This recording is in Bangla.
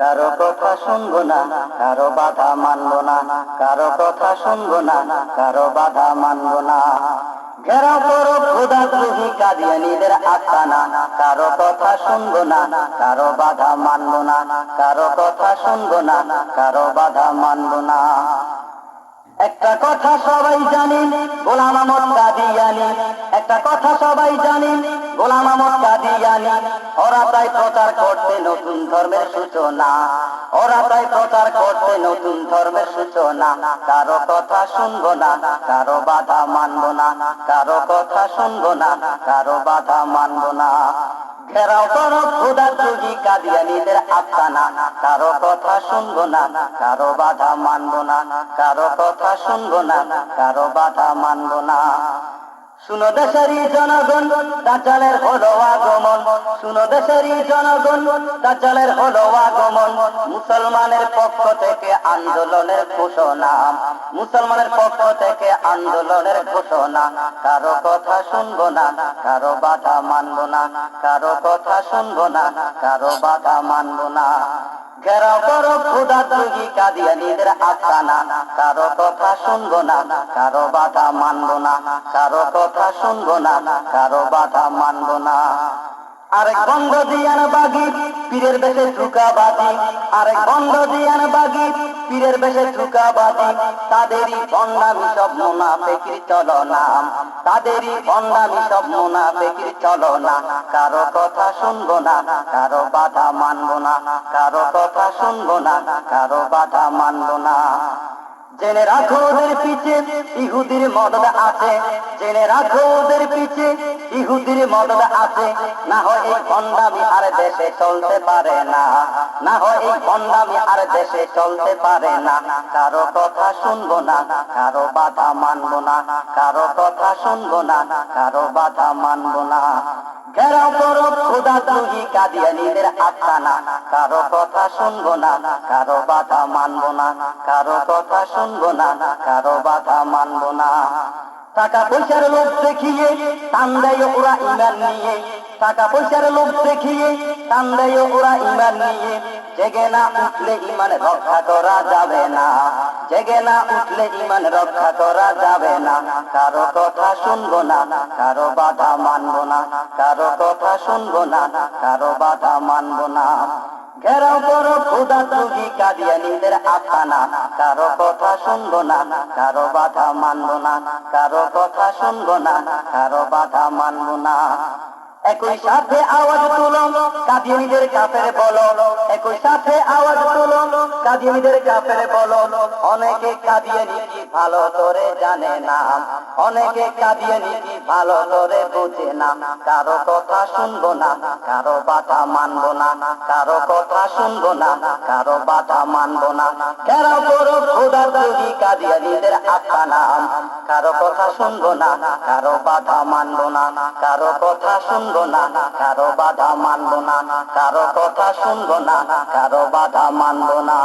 কারও কথা শুনব না, কারও বাধা মানবো না, কারও কথা শুনব না, কারও বাধা মানবো না। ঘেরাও করো খোদা দ্রোহী কাদিয়ানিদের আস্তানা, কারও কথা শুনব না, কারও বাধা মানবো না, কারও কথা শুনব না, কারও বাধা মানবো না। একটা কথা সবাই জানি, গোলাম আমদ কাদিয়ানি, একটা কথা সবাই জানি গোলাম আমদ কাদিয়ানি ওরা তাই প্রচার করতে নতুন ধর্মের সূচনা। ওরা তাই প্রচার করতে নতুন ধর্মের সূচনা। কারও কথা শুনব না, কারও বাধা মানবো না, কারও কথা শুনব না, কারও বাধা মানবো না। ঘেরাও করো খোদা যোগী কাদিয়ানিদের আস্তানা। কারও কথা শুনব না, কারও বাধা মানবো না, কারও কথা শুনব না, কারও বাধা মানবো না। শুনো দেশেরই জনগণ হলো আগমন। শুনো দেশেরই জনগণ হলো আগমন। মুসলমানের পক্ষ থেকে আন্দোলনের ঘোষণা। মুসলমানের পক্ষ থেকে আন্দোলনের ঘোষণা। কারও কথা শুনব না, কারও বাধা মানবো না, কারও কথা শুনব না, কারও বাধা মানবো না। কারও কথা শুনব না, কারও বাধা মানবো না, কারও কথা শুনব না, কারও বাধা মানবো না। আরেক বন্ধ দিয়ান বাগি, পীরের বেশে ঢুকা বাগি আরেক বন্ধ দিয়ান বাগি পীরের বেশে ঠুকাবাদি তাদেরই বন্ডামি সব মুনাফেকির চলনা তাদেরই বন্ডামি সব মুনাফেকির চলনা কারও কথা শুনব না, কারও বাধা মানবো না, কারও কথা শুনব না, কারও বাধা মানবো না। জেনে রাখো ওদের পিছে ইহুদির মদত আছে। জেনে রাখো ওদের পিছে ইহুদির মদত আছে। না হয় এই ভণ্ডামি আর দেশে চলতে পারে না। না হয় এই ভণ্ডামি আর দেশে চলতে পারে না। কারও কথা শুনব না, কারও বাধা মানবো না, কারও কথা শুনব না, কারও বাধা মানবো না। করো কথা শুনব না, কারও বাধা মানবো না, কারও কথা শুনব না, কারও বাধা মানবো না। টাকা পয়সার লোভ দেখিয়ে, টান দেয় ওরা ইমান নিয়ে। টাকা পয়সার লোভ দেখিয়ে টান দেয় ওরা ইমান নিয়ে। জেগে না উঠলে ইমান রক্ষা করা যাবে না। জেগে না উঠলে ইমান রক্ষা করা যাবে না। কারও কথা শুনব না, কারও বাধা মানবো না। কারও কথা শুনব না, কারও বাধা মানবো না। ঘেরাও করো খোদা দ্রোহী কাদিয়ানিদের আস্তানা কারও কথা শুনব না, কারও বাধা মানবো না। কারও কথা শুনব না, কারও বাধা মানবো না। একই সাথে আওয়াজ তুলো, কাদিয়ানিদের কাপের বলো। একই সাথে আওয়াজ তুলো, কাদিয়ানিদের কাপের বলো। অনেকে কাদিয়ানি কি ভালো করে জানে না? অনেকে কাদিয়ানি কি ভালো করে বুঝে না। কারও কথা শুনব না, কারও বাধা মানবো না। কারও কথা শুনব না, কারও বাধা মানবো না। ঘেরাও করো খোদা দ্রোহী কাদিয়ানিদের আস্তানা কারও কথা শুনব না, কারও বাধা মানবো না। কারও কথা শুনব না, কারও বাধা মানবো না। কারও কথা শুনব না, কারও বাধা মানবো না।